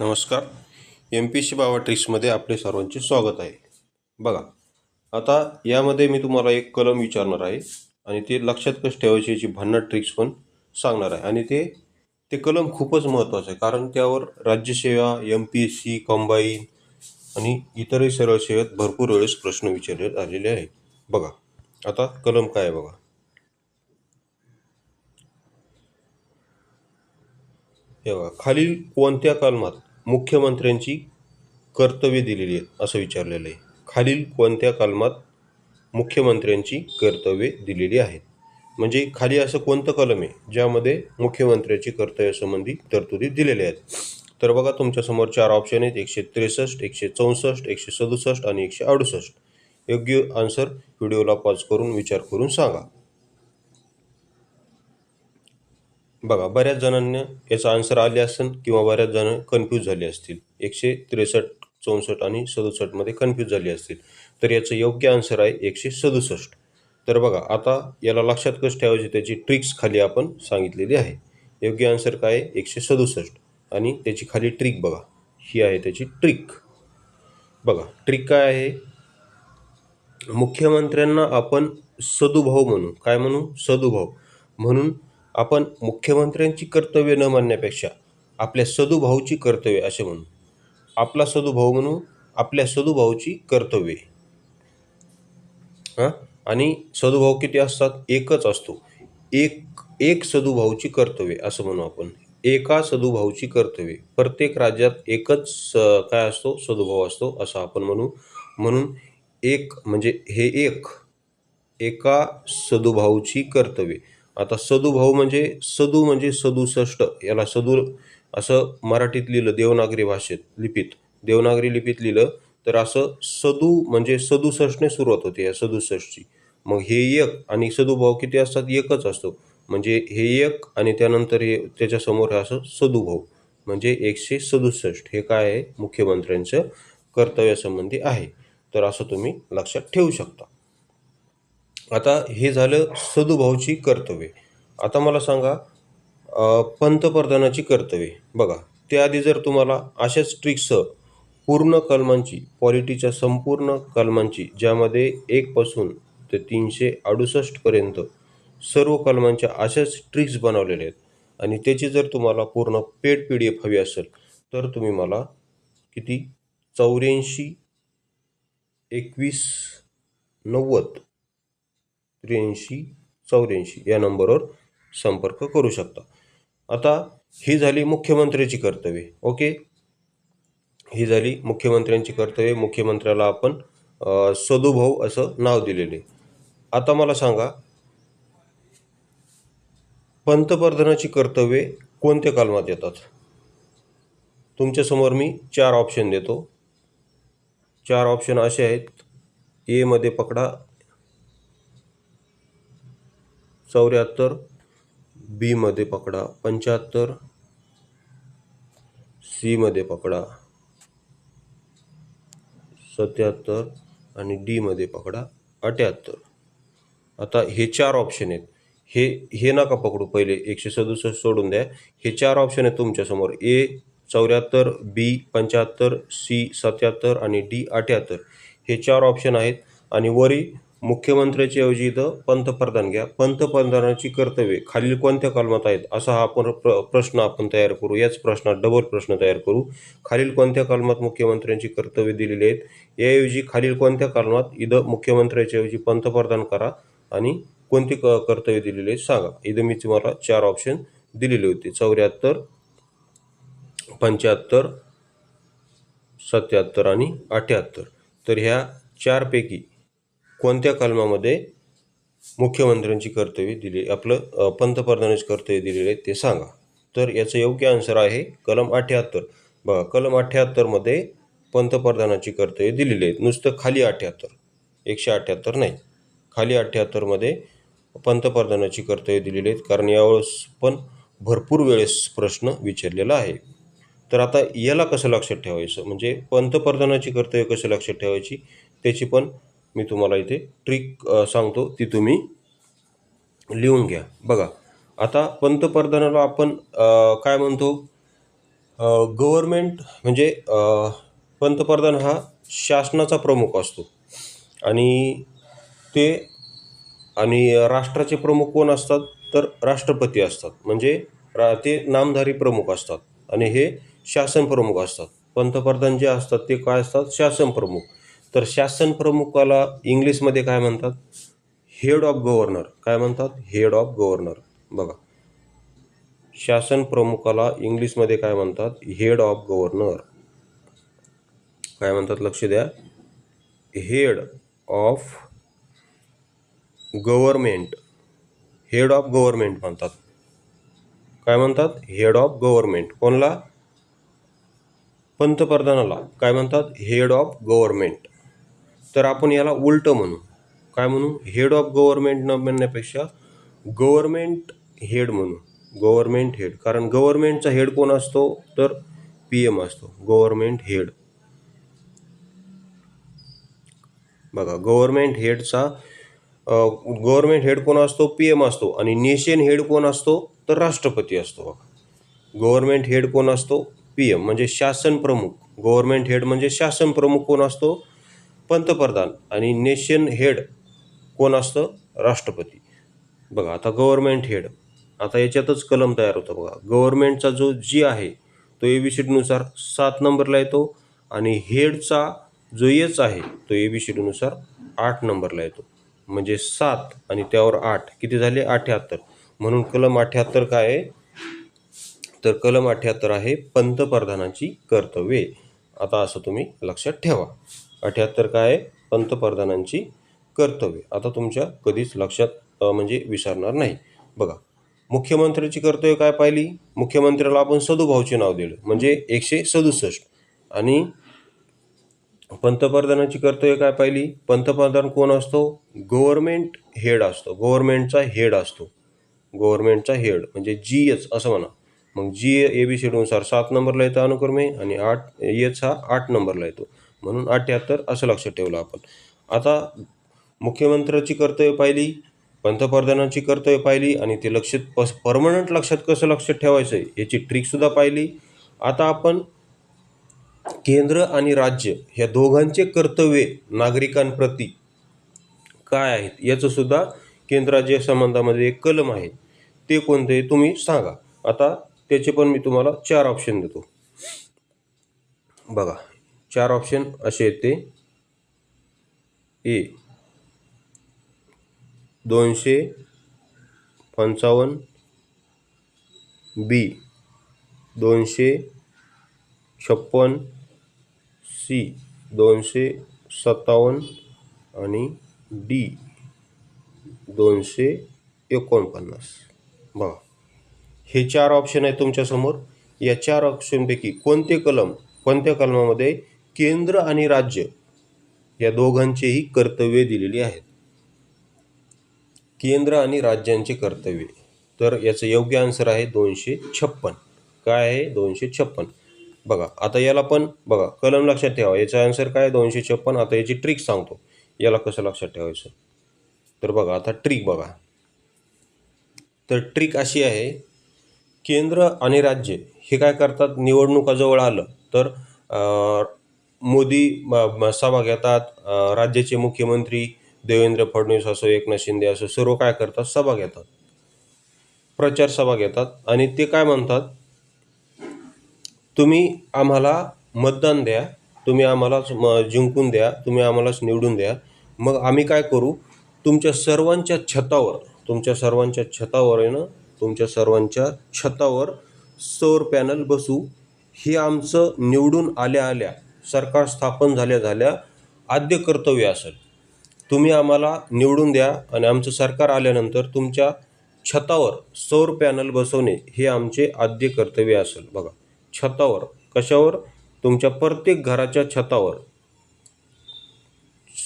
नमस्कार. M P C बाबा ट्रिक्समध्ये आपले सर्वांचे स्वागत आहे. बघा आता यामध्ये मी तुम्हाला एक कलम विचारणार आहे आणि ते लक्षात कसं ठेवायची याची भन्नाट ट्रिक्स पण सांगणार आहे. आणि ते ते कलम खूपच महत्त्वाचं आहे कारण त्यावर राज्यसेवा M P S C combine आणि इतरही सरळ सेवेत भरपूर वेळेस प्रश्न विचारले आलेले आहेत. बघा आता कलम काय आहे बघा. हे बघा खालील कोणत्या कलमात मुख्यमंत्र्यांची कर्तव्ये दिलेली आहेत असं विचारलेलं आहे. खालील कोणत्या कलमात मुख्यमंत्र्यांची कर्तव्ये दिलेली आहेत? म्हणजे खाली असं कोणतं कलम आहे ज्यामध्ये मुख्यमंत्र्याची कर्तव्यासंबंधी तरतुदी दिलेल्या आहेत? तर बघा तुमच्यासमोर चार ऑप्शन आहेत. एकशे त्रेसष्ट एकशे चौसष्ट एकशे सदुसष्ट आणि एकशे अडुसष्ट. योग्य आन्सर व्हिडिओला पॉज करून विचार करून सांगा. बघा बऱ्याच जणांना याचा आन्सर आले असेल किंवा बऱ्याच जण कन्फ्यूज झाले असतील. एकशे त्रेसष्ट चौसष्ट आणि सदुसष्टमध्ये कन्फ्यूज झाले असतील. तर याचं योग्य आन्सर आहे एकशे सदुसष्ट. तर बघा आता याला लक्षात कसं ठेवायचे त्याची ट्रिक्स खाली आपण सांगितलेली आहे. योग्य आन्सर काय आहे? एकशे सदुसष्ट. आणि त्याची खाली ट्रिक बघा. ही आहे त्याची ट्रिक बघा ट्रिक काय आहे? मुख्यमंत्र्यांना आपण सदुभाव म्हणू. काय म्हणू? सदुभाव. म्हणून आपण मुख्यमंत्र्यांची कर्तव्य न मानण्यापेक्षा आपल्या सदुभाऊची कर्तव्य असे म्हणू. आपला सदुभाऊ म्हणू आपल्या सदुभाऊची कर्तव्ये. हां? आणि सदुभाऊ किती असतात? एकच असतो. एक एक सदुभाऊची कर्तव्ये असं म्हणू आपण. एका सदुभाऊची कर्तव्ये. प्रत्येक राज्यात एकच स- काय असतो? सदुभाऊ असतो असं आपण म्हणू. म्हणून एक म्हणजे हे एक. एका सदुभाऊची कर्तव्ये. आता सदुभाऊ म्हणजे सदू म्हणजे सदुसष्ट याला सदू असं मराठीत लिहिलं देवनागरी भाषेत लिपीत. देवनागरी लिपीत लिहिलं तर असं सदू म्हणजे सदुसष्टने सुरुवात होते या सदुसष्टची मग हे एक आणि सदुभाव किती असतात? एकच असतो. म्हणजे हे एक आणि त्यानंतर हे त्याच्यासमोर हे असं सदुभाव म्हणजे एकशे सदुसष्ट हे काय आहे? मुख्यमंत्र्यांचं कर्तव्यासंबंधी आहे. तर असं तुम्ही लक्षात ठेवू शकता. आता हे झालं सदुभाऊची कर्तव्ये. आता मला सांगा पंतप्रधानाची कर्तव्ये. बघा त्याआधी जर तुम्हाला अशाच ट्रिक्ससह पूर्ण कलमांची पॉलिटीच्या संपूर्ण कलमांची ज्यामध्ये एकपासून ते तीनशे अडुसष्टपर्यंत सर्व कलमांच्या अशाच ट्रिक्स बनवलेल्या आहेत आणि त्याची जर तुम्हाला पूर्ण पेड पी डी एफ हवी असेल तर तुम्ही मला किती? चौऱ्याऐंशी एकवीस नव्वद त्र्याऐंशी चौऱ्याऐंशी या नंबरवर संपर्क करू शकता. आता ही झाली मुख्यमंत्र्याची कर्तव्ये ओके? ही झाली मुख्यमंत्र्यांची कर्तव्ये. मुख्यमंत्र्याला आपण सदुभाऊ असं नाव दिलेले. आता मला सांगा पंतप्रधानाची कर्तव्ये कोणत्या कलमात येतात? तुमच्यासमोर मी चार ऑप्शन देतो. चार ऑप्शन असे आहेत. एमध्ये पकडा चौऱ्याहत्तर बीमध्ये पकडा. पंच्याहत्तर सीमध्ये पकडा. सत्याहत्तर आणि डीमध्ये पकडा. अठ्याहत्तर. आता हे चार ऑप्शन आहेत. हे हे नका पकडू पहिले. एकशे सदुसष्ट सोडून द्या. हे चार ऑप्शन आहेत तुमच्यासमोर ए चौऱ्याहत्तर बी पंच्याहत्तर सी सत्याहत्तर आणि डी अठ्याहत्तर. हे चार ऑप्शन आहेत. आणि वरी मुख्यमंत्र्याच्या ऐवजी इथं पंतप्रधान घ्या. पंतप्रधानाची कर्तव्ये खालील कोणत्या कलमात आहेत? असा हा आपण प्र प्रश्न आपण तयार करू. याच प्रश्नात डबल प्रश्न तयार करू. खालील कोणत्या कलमात मुख्यमंत्र्यांची कर्तव्ये दिलेली आहेत? याऐवजी खालील कोणत्या कलमात इथं मुख्यमंत्र्याच्या ऐवजी पंतप्रधान करा आणि कोणती क कर्तव्य दिलेली आहेत सांगा. इथं मी तुम्हाला चार ऑप्शन दिलेले होते. चौऱ्याहत्तर पंच्याहत्तर सत्याहत्तर आणि अठ्याहत्तर. तर ह्या चारपैकी कोणत्या कलमामध्ये मुख्यमंत्र्यांची कर्तव्ये दिली आपलं पंतप्रधानांची पंतप्रधानाची कर्तव्य दिलेले आहेत ते सांगा. तर याचं योग्य आन्सर आहे कलम अठ्याहत्तर. बघा कलम अठ्ठ्याहत्तरमध्ये पंतप्रधानाची कर्तव्ये दिलेली आहेत नुसतं खाली अठ्ठ्याहत्तर एकशे अठ्ठ्याहत्तर नाही. खाली अठ्ठ्याहत्तरमध्ये पंतप्रधानाची कर्तव्ये दिलेली आहेत कारण यावेळेस पण भरपूर वेळेस प्रश्न विचारलेला आहे. तर आता याला कसं लक्षात ठेवायचं? म्हणजे पंतप्रधानाची कर्तव्य कसं लक्षात ठेवायची? त्याची पण मी तुम्हाला इथे ट्रिक सांगतो ती तुम्ही लिहून घ्या. बघा आता पंतप्रधानाला आपण काय म्हणतो? गव्हर्मेंट म्हणजे पंतप्रधान हा शासनाचा प्रमुख असतो. आणि ते आणि राष्ट्राचे प्रमुख कोण असतात? तर राष्ट्रपती असतात. म्हणजे रा ते नामधारी प्रमुख असतात. आणि हे शासन प्रमुख असतात. पंतप्रधान जे असतात ते काय असतात? शासन प्रमुख. तर शासन प्रमुखाला इंग्लिशमध्ये काय म्हणतात? हेड ऑफ गव्हर्नर काय म्हणतात? हेड ऑफ गव्हर्नर बघा. शासन प्रमुखाला इंग्लिशमध्ये काय म्हणतात? हेड ऑफ गव्हर्नर काय म्हणतात? लक्ष द्या. Head of government head of government म्हणतात. काय म्हणतात? हेड ऑफ गव्हर्मेंट कोणला? पंतप्रधानाला. काय म्हणतात? हेड ऑफ गव्हर्मेंट तर आपण याला उलटं म्हणू. काय म्हणू? हेड ऑफ गव्हर्मेंट न म्हणण्यापेक्षा गव्हर्मेंट हेड म्हणू. गव्हर्मेंट हेड कारण गव्हर्मेंटचा हेड कोण असतो? तर पी एम असतो. गव्हर्मेंट हेड बघा गव्हर्मेंट हेडचा गव्हर्मेंट हेड कोण असतो? पी एम असतो. आणि नेशन हेड कोण असतो? तर राष्ट्रपती असतो बघा. गव्हर्मेंट हेड कोण असतो? पी एम म्हणजे शासन प्रमुख. गव्हर्मेंट हेड म्हणजे शासन प्रमुख कोण असतो? पंतप्रधान आणि नेशन हेड कोण असतं? राष्ट्रपती. बघा आता गव्हर्मेंट हेड आता याच्यातच कलम तयार होतं बघा. गव्हर्मेंटचा जो जी आहे तो ए बी सी डीनुसार सात नंबरला येतो आणि हेडचा जो एच आहे तो ए बी सी डीनुसार आठ नंबरला येतो. म्हणजे सात आणि त्यावर आठ. किती झाले? अठ्याहत्तर. म्हणून कलम अठ्याहत्तर काय आहे? तर कलम अठ्याहत्तर आहे पंतप्रधानाची कर्तव्ये. आता असं तुम्ही लक्षात ठेवा. अठ्याहत्तर काय आहे? पंतप्रधानांची कर्तव्य. आता तुमच्या कधीच लक्षात म्हणजे विसरणार नाही. बघा मुख्यमंत्र्याची कर्तव्य काय पाहिली? मुख्यमंत्र्याला आपण सदुभाऊचे नाव दिलं म्हणजे एकशे सदुसष्ट. आणि पंतप्रधानाची कर्तव्य काय पाहिली? पंतप्रधान कोण असतो? गव्हर्मेंट हेड असतो. गव्हर्मेंटचा हेड असतो. गव्हर्मेंटचा हेड म्हणजे जी एच असं म्हणा. मग जी ए बी सीडीनुसार सात नंबरला येतं अनुक्रमे आणि आठ एच हा आठ नंबरला येतो. म्हणून अठ्ठ्याहत्तर असं लक्षात ठेवलं आपण. आता मुख्यमंत्र्याची कर्तव्य पाहिली पंतप्रधानांची कर्तव्य पाहिली आणि ते लक्षात पस परमनंट लक्षात कसं लक्षात ठेवायचं आहे याची ट्रिकसुद्धा पाहिली. आता आपण केंद्र आणि राज्य ह्या दोघांचे कर्तव्ये नागरिकांप्रती काय आहेत याचं सुद्धा केंद्र राज्य संबंधामध्ये एक कलम आहे. ते कोणते तुम्ही सांगा. आता त्याचे पण मी तुम्हाला चार ऑप्शन देतो. बघा. चार ऑप्शन असे येते. ए दोनशे पंचावन्न. बी दोनशे छप्पन. सी दोनशे सत्तावन्न. आणि डी दोनशे एकोणपन्नास. बघा हे चार ऑप्शन आहे तुमच्यासमोर. या चार ऑप्शनपैकी कोणते कलम कोणत्या कलमामध्ये केंद्र आणि राज्य या दोघांचेही कर्तव्ये दिलेली आहेत. केंद्र आणि राज्यांचे कर्तव्ये. तर याचं योग्य आन्सर आहे दोनशे छप्पन. काय आहे? दोनशे छप्पन. बघा आता याला पण बघा कलम लक्षात ठेवा. याचा आन्सर काय आहे? दोनशे छप्पन. आता याची ट्रिक सांगतो. याला कसं लक्षात ठेवायचं? तर बघा आता ट्रिक बघा. तर ट्रिक अशी आहे केंद्र आणि राज्य हे काय करतात? निवडणुका जवळ आलं. तर मोदी म- सभा घेतात राज्याचे मुख्यमंत्री देवेंद्र फडणवीस असो एकनाथ शिंदे असो सर्व काय करतात सभा घेतात प्रचार सभा घेतात आणि ते काय म्हणतात? तुम्ही आम्हाला मतदान द्या तुम्ही आम्हालाच म जिंकून द्या तुम्ही आम्हालाच निवडून द्या. मग आम्ही काय करू? तुमच्या सर्वांच्या छतावर तुमच्या सर्वांच्या छतावर आहे ना तुमच्या सर्वांच्या छतावर सौर पॅनल बसू. हे आमचं निवडून आल्या आल्या सरकार स्थापन झाल्या झाल्या आद्य कर्तव्य असेल. तुम्ही आम्हाला निवडून द्या आणि आमचं सरकार आल्यानंतर तुमच्या छतावर सौर पॅनल बसवणे हे आमचे आद्य कर्तव्य असेल. बघा छतावर कशावर? तुमच्या प्रत्येक घराच्या छतावर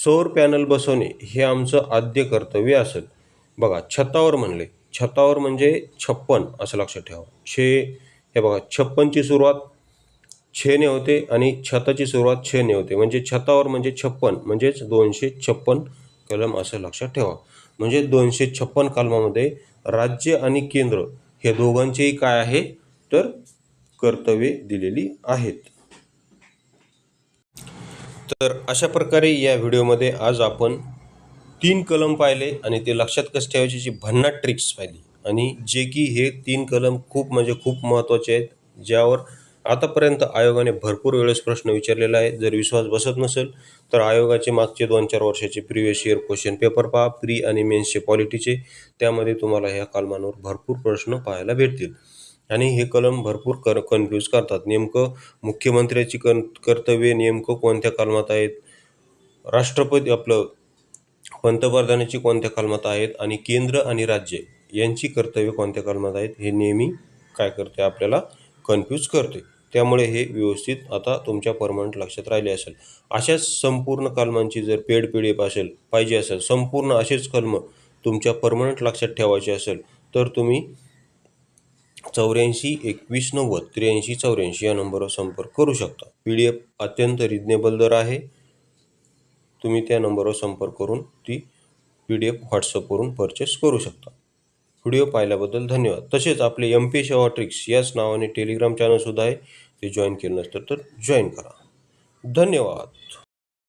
सौर पॅनल बसवणे हे आमचं आद्य कर्तव्य असेल. बघा छतावर म्हणले. छतावर म्हणजे छप्पन असं लक्षात ठेवा. छे हे बघा छप्पनची सुरुवात छेने होते आणि छताची सुरुवात छेने होते म्हणजे छतावर म्हणजे छप्पन म्हणजेच दोनशे छप्पन कलम असं लक्षात ठेवा. म्हणजे दोनशे छप्पन कलमामध्ये राज्य आणि केंद्र हे दोघांचेही काय आहे? तर कर्तव्ये दिलेली आहेत. तर अशा प्रकारे या व्हिडिओमध्ये आज आपण तीन कलम पाहिले आणि ते लक्षात कसं ठेवायची? जी भन्नाट ट्रिक्स पाहिली. आणि जे की हे तीन कलम खूप म्हणजे खूप महत्त्वाचे आहेत ज्यावर आतापर्यंत आयोगाने भरपूर वेळेस प्रश्न विचारलेला आहे. जर विश्वास बसत नसेल तर आयोगाचे मागचे दोन चार वर्षाचे प्रिव्हियस इयर क्वेश्चन पेपर पहा प्री आणि मेन्सचे पॉलिटीचे त्यामध्ये तुम्हाला ह्या कलमांवर भरपूर प्रश्न पाहायला भेटतील. आणि हे कलम भरपूर कर कन्फ्यूज करतात. नेमकं मुख्यमंत्र्याची कन कर्तव्ये नेमकं कोणत्या कलमात आहेत? राष्ट्रपती आपलं पंतप्रधानाची कोणत्या कलमात आहेत? आणि केंद्र आणि राज्य यांची कर्तव्ये कोणत्या कलमात आहेत? हे नेहमी काय करते? आपल्याला कन्फ्यूज करते. त्यामुळे हे व्यवस्थित आता तुमच्या परमनंट लक्षात राहिले असेल. अशाच संपूर्ण कलमांची जर पेड पी डी एफ असेल पाहिजे असेल संपूर्ण असेच कलम तुमच्या परमनंट लक्षात ठेवायचे असेल तर तुम्ही चौऱ्याऐंशी एकवीस नव्वद त्र्याऐंशी चौऱ्याऐंशी या नंबरवर संपर्क करू शकता. पी डी एफ अत्यंत रिजनेबल दर आहे. तुम्ही त्या नंबरवर संपर्क करून ती पी डी एफ व्हॉट्सअपवरून परचेस करू शकता. व्हिडिओ पाहिल्याबद्दल धन्यवाद. तसेच आपले एम पी सेवा ट्रिक्स याच नावाने टेलिग्राम चॅनलसुद्धा आहे. ते जॉईन केलं नसतं तर जॉईन करा. धन्यवाद.